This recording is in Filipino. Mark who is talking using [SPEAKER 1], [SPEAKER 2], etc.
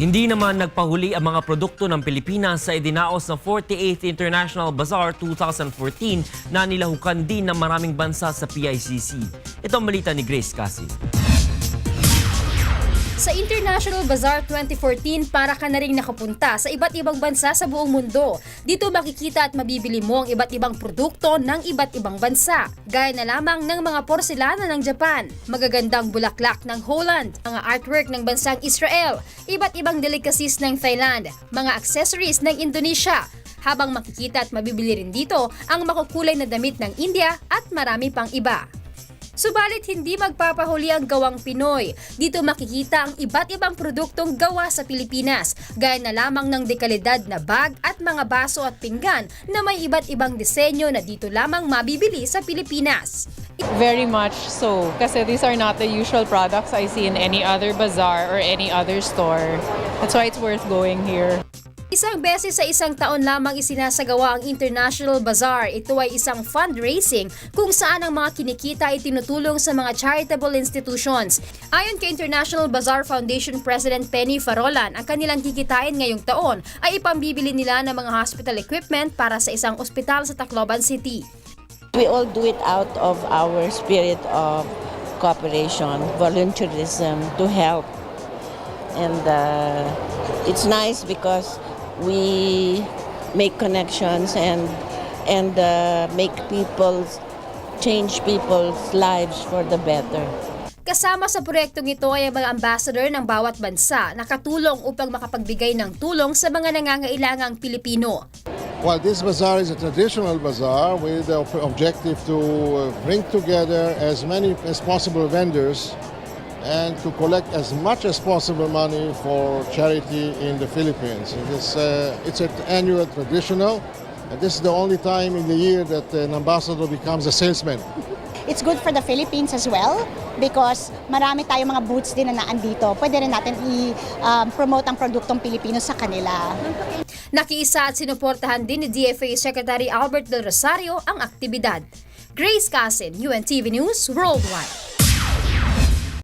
[SPEAKER 1] Hindi naman nagpahuli ang mga produkto ng Pilipinas sa idinaos na 48th International Bazaar 2014 na nilahukan din ng maraming bansa sa PICC. Ito ang balita ni Grace Cassie.
[SPEAKER 2] Sa International Bazaar 2014, para ka na rin nakapunta sa iba't ibang bansa sa buong mundo. Dito makikita at mabibili mo ang iba't ibang produkto ng iba't ibang bansa. Gaya na lamang ng mga porselana ng Japan, magagandang bulaklak ng Holland, mga artwork ng bansang Israel, iba't ibang delicacies ng Thailand, mga accessories ng Indonesia, habang makikita at mabibili rin dito ang makukulay na damit ng India at marami pang iba. Subalit hindi magpapahuli ang gawang Pinoy. Dito makikita ang iba't ibang produktong gawa sa Pilipinas, gaya na lamang ng dekalidad na bag at mga baso at pinggan na may iba't ibang disenyo na dito lamang mabibili sa Pilipinas.
[SPEAKER 3] Very much so. Kasi these are not the usual products I see in any other bazaar or any other store. That's why it's worth going here.
[SPEAKER 2] Isang beses sa isang taon lamang isinasagawa ang International Bazaar. Ito ay isang fundraising kung saan ang mga kinikita ay tinutulong sa mga charitable institutions. Ayon kay International Bazaar Foundation President Penny Farolan, ang kanilang kikitain ngayong taon ay ipambibili nila ng mga hospital equipment para sa isang ospital sa Tacloban City.
[SPEAKER 4] We all do it out of our spirit of cooperation, volunteerism, to help. And uh, it's nice because we make connections and and uh, make people change people's lives for the better.
[SPEAKER 2] Kasama sa proyektong ito ay ang mga ambassador ng bawat bansa na katulong upang makapagbigay ng tulong sa mga nangangailangang Pilipino.
[SPEAKER 5] Well, this bazaar is a traditional bazaar with the ob- objective to uh, bring together as many as possible vendors and to collect as much as possible money for charity in the Philippines. It is, uh, it's an annual traditional, and this is the only time in the year that an ambassador becomes a salesman.
[SPEAKER 6] It's good for the Philippines as well because marami tayong mga booths din na naandito. Pwede rin natin i-promote ang produktong Pilipino sa kanila.
[SPEAKER 2] Nakiisa at sinuportahan din ni DFA Secretary Albert Del Rosario ang aktibidad. Grace Casin, UNTV News Worldwide.